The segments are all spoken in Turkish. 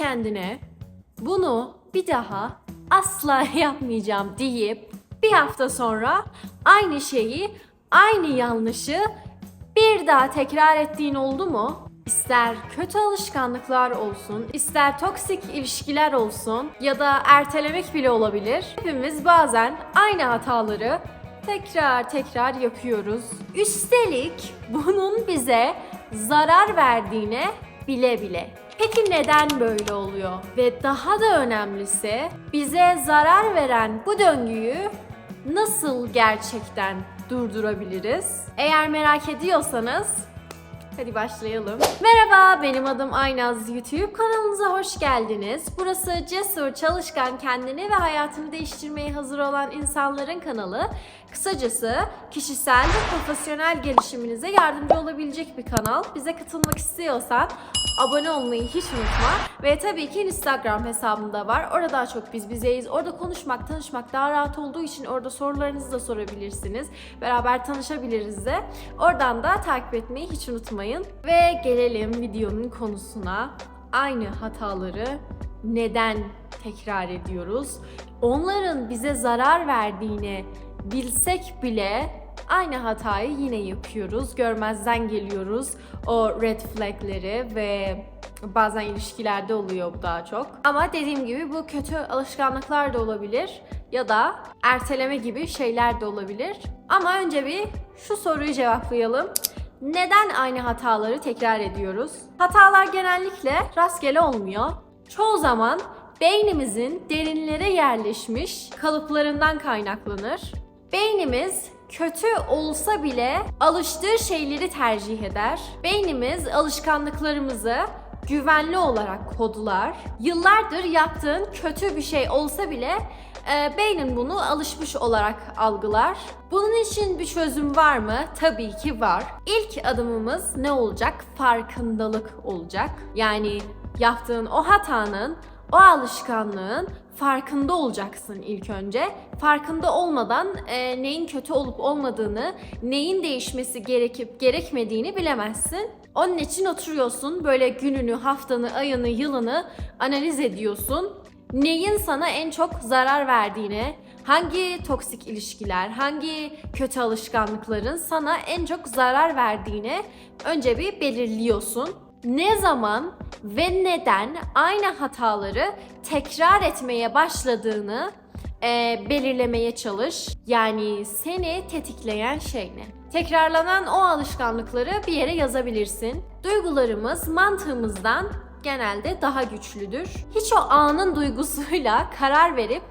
kendine bunu bir daha asla yapmayacağım deyip bir hafta sonra aynı şeyi, aynı yanlışı bir daha tekrar ettiğin oldu mu? İster kötü alışkanlıklar olsun, ister toksik ilişkiler olsun ya da ertelemek bile olabilir. Hepimiz bazen aynı hataları tekrar tekrar yapıyoruz. Üstelik bunun bize zarar verdiğine bile bile. Peki neden böyle oluyor? Ve daha da önemlisi bize zarar veren bu döngüyü nasıl gerçekten durdurabiliriz? Eğer merak ediyorsanız Hadi başlayalım. Merhaba, benim adım Aynaz YouTube. Kanalımıza hoş geldiniz. Burası cesur, çalışkan, kendini ve hayatını değiştirmeye hazır olan insanların kanalı. Kısacası kişisel ve profesyonel gelişiminize yardımcı olabilecek bir kanal. Bize katılmak istiyorsan abone olmayı hiç unutma. Ve tabii ki Instagram hesabım da var. Orada daha çok biz bizeyiz. Orada konuşmak, tanışmak daha rahat olduğu için orada sorularınızı da sorabilirsiniz. Beraber tanışabiliriz de. Oradan da takip etmeyi hiç unutmayın. Ve gelelim videonun konusuna. Aynı hataları neden tekrar ediyoruz? Onların bize zarar verdiğini bilsek bile aynı hatayı yine yapıyoruz. Görmezden geliyoruz o red flagleri ve bazen ilişkilerde oluyor bu daha çok. Ama dediğim gibi bu kötü alışkanlıklar da olabilir ya da erteleme gibi şeyler de olabilir. Ama önce bir şu soruyu cevaplayalım. Neden aynı hataları tekrar ediyoruz? Hatalar genellikle rastgele olmuyor. Çoğu zaman beynimizin derinlere yerleşmiş kalıplarından kaynaklanır. Beynimiz kötü olsa bile alıştığı şeyleri tercih eder. Beynimiz alışkanlıklarımızı güvenli olarak kodlar. Yıllardır yaptığın kötü bir şey olsa bile e, beynin bunu alışmış olarak algılar. Bunun için bir çözüm var mı? Tabii ki var. İlk adımımız ne olacak? Farkındalık olacak. Yani yaptığın o hatanın, o alışkanlığın farkında olacaksın ilk önce. Farkında olmadan e, neyin kötü olup olmadığını, neyin değişmesi gerekip gerekmediğini bilemezsin. Onun için oturuyorsun, böyle gününü, haftanı, ayını, yılını analiz ediyorsun. Neyin sana en çok zarar verdiğini, hangi toksik ilişkiler, hangi kötü alışkanlıkların sana en çok zarar verdiğini önce bir belirliyorsun. Ne zaman ve neden aynı hataları tekrar etmeye başladığını e, belirlemeye çalış. Yani seni tetikleyen şey ne? Tekrarlanan o alışkanlıkları bir yere yazabilirsin. Duygularımız mantığımızdan genelde daha güçlüdür. Hiç o anın duygusuyla karar verip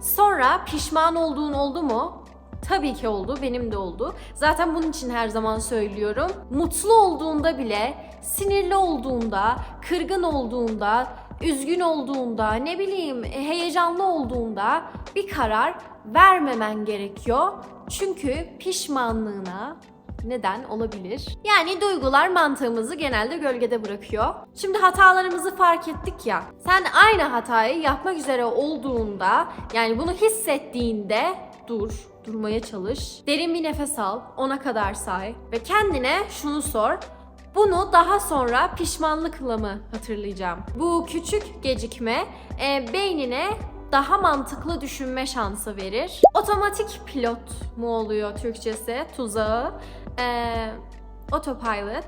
sonra pişman olduğun oldu mu? Tabii ki oldu, benim de oldu. Zaten bunun için her zaman söylüyorum. Mutlu olduğunda bile, sinirli olduğunda, kırgın olduğunda, üzgün olduğunda, ne bileyim heyecanlı olduğunda bir karar vermemen gerekiyor. Çünkü pişmanlığına neden olabilir? Yani duygular mantığımızı genelde gölgede bırakıyor. Şimdi hatalarımızı fark ettik ya. Sen aynı hatayı yapmak üzere olduğunda, yani bunu hissettiğinde dur, durmaya çalış. Derin bir nefes al, ona kadar say ve kendine şunu sor. Bunu daha sonra pişmanlıkla mı hatırlayacağım? Bu küçük gecikme e, beynine daha mantıklı düşünme şansı verir. Otomatik pilot mu oluyor Türkçesi? Tuzağı. E, autopilot.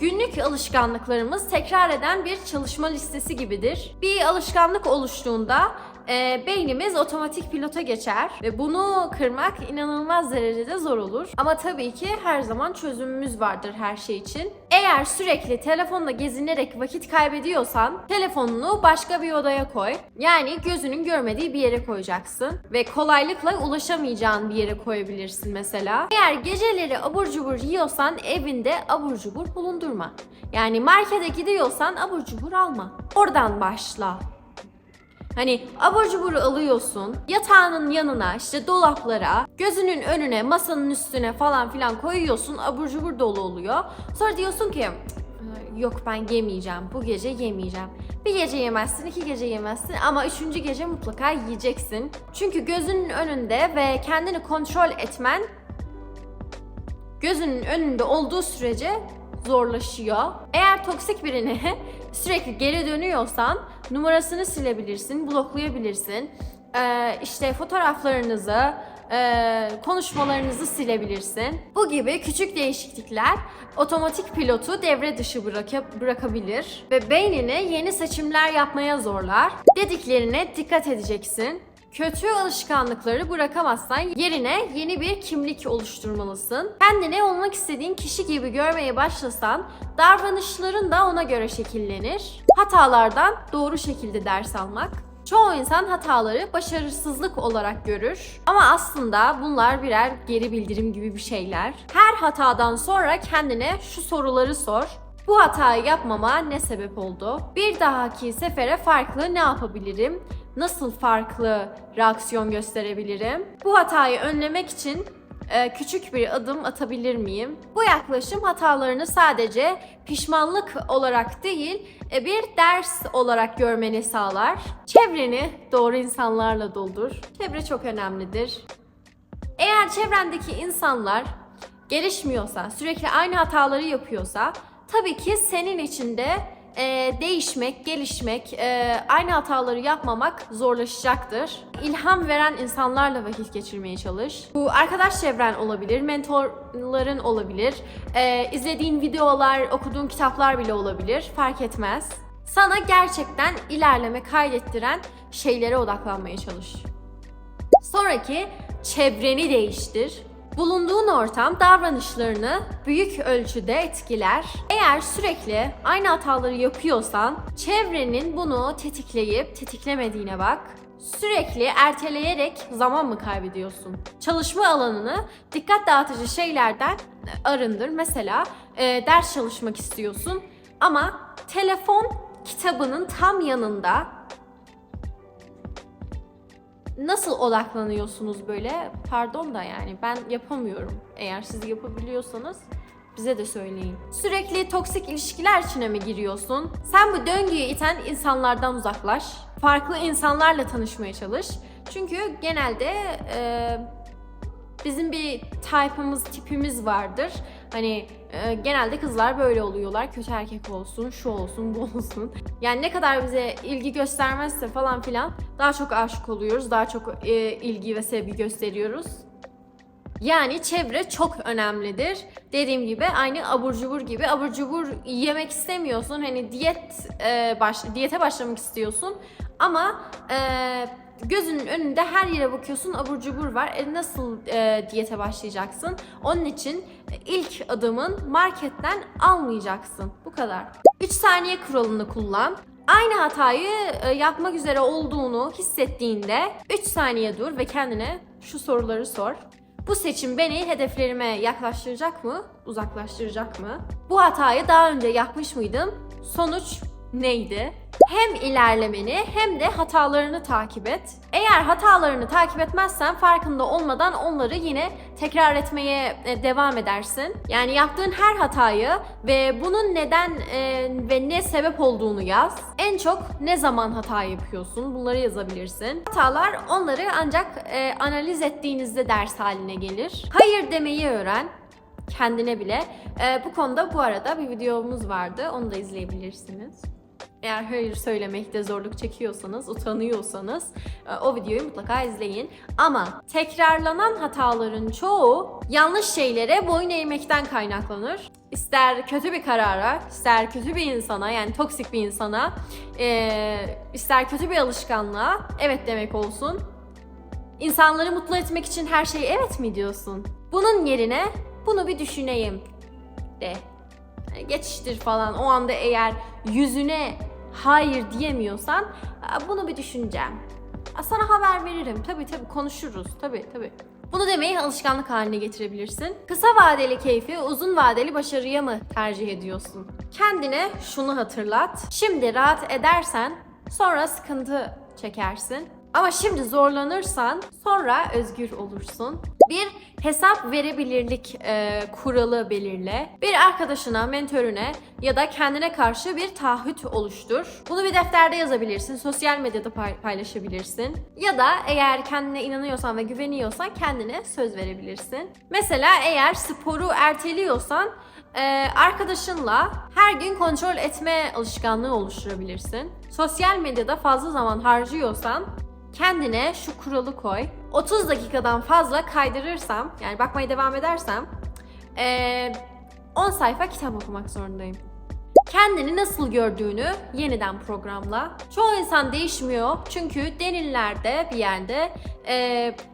Günlük alışkanlıklarımız tekrar eden bir çalışma listesi gibidir. Bir alışkanlık oluştuğunda e, beynimiz otomatik pilota geçer ve bunu kırmak inanılmaz derecede zor olur. Ama tabii ki her zaman çözümümüz vardır her şey için. Eğer sürekli telefonla gezinerek vakit kaybediyorsan telefonunu başka bir odaya koy. Yani gözünün görmediği bir yere koyacaksın ve kolaylıkla ulaşamayacağın bir yere koyabilirsin mesela. Eğer geceleri abur cubur yiyorsan evinde abur cubur bulundurma. Yani markete gidiyorsan abur cubur alma. Oradan başla. Hani abur cuburu alıyorsun, yatağının yanına, işte dolaplara, gözünün önüne, masanın üstüne falan filan koyuyorsun, abur cubur dolu oluyor. Sonra diyorsun ki "Cık, yok ben yemeyeceğim, bu gece yemeyeceğim. Bir gece yemezsin, iki gece yemezsin ama üçüncü gece mutlaka yiyeceksin. Çünkü gözünün önünde ve kendini kontrol etmen gözünün önünde olduğu sürece zorlaşıyor. Eğer toksik birini sürekli geri dönüyorsan numarasını silebilirsin, bloklayabilirsin. Ee, işte fotoğraflarınızı, e, konuşmalarınızı silebilirsin. Bu gibi küçük değişiklikler otomatik pilotu devre dışı bıraka- bırakabilir ve beynini yeni seçimler yapmaya zorlar. Dediklerine dikkat edeceksin. Kötü alışkanlıkları bırakamazsan yerine yeni bir kimlik oluşturmalısın. Kendini olmak istediğin kişi gibi görmeye başlasan davranışların da ona göre şekillenir. Hatalardan doğru şekilde ders almak. Çoğu insan hataları başarısızlık olarak görür. Ama aslında bunlar birer geri bildirim gibi bir şeyler. Her hatadan sonra kendine şu soruları sor. Bu hatayı yapmama ne sebep oldu? Bir dahaki sefere farklı ne yapabilirim? Nasıl farklı reaksiyon gösterebilirim? Bu hatayı önlemek için e, küçük bir adım atabilir miyim? Bu yaklaşım hatalarını sadece pişmanlık olarak değil, e, bir ders olarak görmeni sağlar. Çevreni doğru insanlarla doldur. Çevre çok önemlidir. Eğer çevrendeki insanlar gelişmiyorsa, sürekli aynı hataları yapıyorsa, tabii ki senin için de e, değişmek, gelişmek, e, aynı hataları yapmamak zorlaşacaktır. İlham veren insanlarla vakit geçirmeye çalış. Bu arkadaş çevren olabilir, mentorların olabilir, e, izlediğin videolar, okuduğun kitaplar bile olabilir, fark etmez. Sana gerçekten ilerleme kaydettiren şeylere odaklanmaya çalış. Sonraki çevreni değiştir. Bulunduğun ortam davranışlarını büyük ölçüde etkiler. Eğer sürekli aynı hataları yapıyorsan çevrenin bunu tetikleyip tetiklemediğine bak. Sürekli erteleyerek zaman mı kaybediyorsun? Çalışma alanını dikkat dağıtıcı şeylerden arındır. Mesela e, ders çalışmak istiyorsun ama telefon kitabının tam yanında nasıl odaklanıyorsunuz böyle? Pardon da yani ben yapamıyorum. Eğer siz yapabiliyorsanız bize de söyleyin. Sürekli toksik ilişkiler içine mi giriyorsun? Sen bu döngüyü iten insanlardan uzaklaş. Farklı insanlarla tanışmaya çalış. Çünkü genelde e, bizim bir type'ımız, tipimiz vardır. Hani e, genelde kızlar böyle oluyorlar. Kötü erkek olsun, şu olsun, bu olsun. Yani ne kadar bize ilgi göstermezse falan filan daha çok aşık oluyoruz. Daha çok e, ilgi ve sevgi gösteriyoruz. Yani çevre çok önemlidir. Dediğim gibi aynı abur cubur gibi abur cubur yemek istemiyorsun. Hani diyet e, baş, diyete başlamak istiyorsun ama e, gözünün önünde her yere bakıyorsun abur cubur var. E, nasıl e, diyete başlayacaksın? Onun için ilk adımın marketten almayacaksın. Bu kadar. 3 saniye kuralını kullan. Aynı hatayı e, yapmak üzere olduğunu hissettiğinde 3 saniye dur ve kendine şu soruları sor. Bu seçim beni hedeflerime yaklaştıracak mı, uzaklaştıracak mı? Bu hatayı daha önce yapmış mıydım? Sonuç neydi? Hem ilerlemeni hem de hatalarını takip et. Eğer hatalarını takip etmezsen farkında olmadan onları yine tekrar etmeye e, devam edersin. Yani yaptığın her hatayı ve bunun neden e, ve ne sebep olduğunu yaz. En çok ne zaman hata yapıyorsun bunları yazabilirsin. Hatalar onları ancak e, analiz ettiğinizde ders haline gelir. Hayır demeyi öğren kendine bile. E, bu konuda bu arada bir videomuz vardı. Onu da izleyebilirsiniz. Eğer hayır söylemekte zorluk çekiyorsanız, utanıyorsanız e, o videoyu mutlaka izleyin. Ama tekrarlanan hataların çoğu yanlış şeylere boyun eğmekten kaynaklanır. İster kötü bir karara, ister kötü bir insana yani toksik bir insana, e, ister kötü bir alışkanlığa evet demek olsun. İnsanları mutlu etmek için her şeyi evet mi diyorsun? Bunun yerine bunu bir düşüneyim de. Geçiştir falan o anda eğer yüzüne hayır diyemiyorsan "Aa, bunu bir düşüneceğim. Aa, Sana haber veririm. Tabii tabii konuşuruz. Tabii tabii. Bunu demeyi alışkanlık haline getirebilirsin. Kısa vadeli keyfi uzun vadeli başarıya mı tercih ediyorsun? Kendine şunu hatırlat. Şimdi rahat edersen sonra sıkıntı çekersin. Ama şimdi zorlanırsan sonra özgür olursun. Bir hesap verebilirlik e, kuralı belirle. Bir arkadaşına, mentörüne ya da kendine karşı bir taahhüt oluştur. Bunu bir defterde yazabilirsin, sosyal medyada pay- paylaşabilirsin. Ya da eğer kendine inanıyorsan ve güveniyorsan kendine söz verebilirsin. Mesela eğer sporu erteliyorsan e, arkadaşınla her gün kontrol etme alışkanlığı oluşturabilirsin. Sosyal medyada fazla zaman harcıyorsan kendine şu kuralı koy. 30 dakikadan fazla kaydırırsam, yani bakmaya devam edersem e, 10 sayfa kitap okumak zorundayım. Kendini nasıl gördüğünü yeniden programla. Çoğu insan değişmiyor çünkü denillerde bir yerde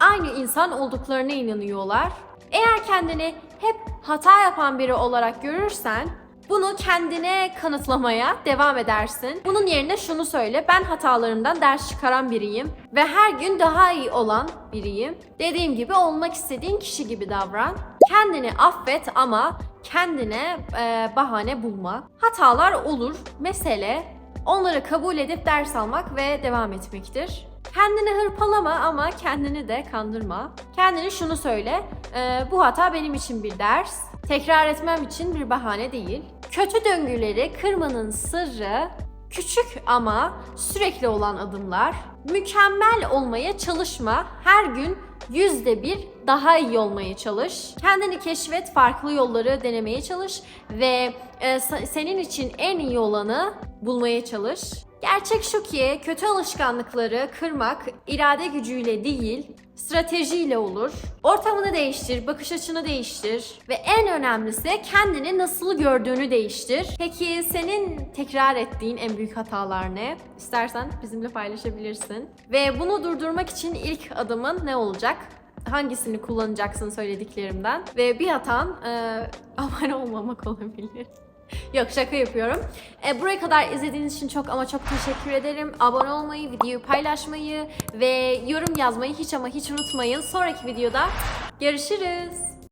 aynı insan olduklarına inanıyorlar. Eğer kendini hep hata yapan biri olarak görürsen bunu kendine kanıtlamaya devam edersin. Bunun yerine şunu söyle, ben hatalarımdan ders çıkaran biriyim ve her gün daha iyi olan biriyim. Dediğim gibi olmak istediğin kişi gibi davran. Kendini affet ama kendine e, bahane bulma. Hatalar olur. Mesele onları kabul edip ders almak ve devam etmektir. Kendini hırpalama ama kendini de kandırma. Kendine şunu söyle, e, bu hata benim için bir ders. Tekrar etmem için bir bahane değil. Kötü döngüleri kırmanın sırrı küçük ama sürekli olan adımlar. Mükemmel olmaya çalışma. Her gün yüzde bir daha iyi olmaya çalış. Kendini keşfet, farklı yolları denemeye çalış ve e, senin için en iyi olanı bulmaya çalış. Gerçek şu ki kötü alışkanlıkları kırmak irade gücüyle değil, stratejiyle olur. Ortamını değiştir, bakış açını değiştir ve en önemlisi kendini nasıl gördüğünü değiştir. Peki senin tekrar ettiğin en büyük hatalar ne? İstersen bizimle paylaşabilirsin. Ve bunu durdurmak için ilk adımın ne olacak? Hangisini kullanacaksın söylediklerimden? Ve bir hatan e, abone olmamak olabilir. Yok şaka yapıyorum. E, buraya kadar izlediğiniz için çok ama çok teşekkür ederim. Abone olmayı, videoyu paylaşmayı ve yorum yazmayı hiç ama hiç unutmayın. Sonraki videoda görüşürüz.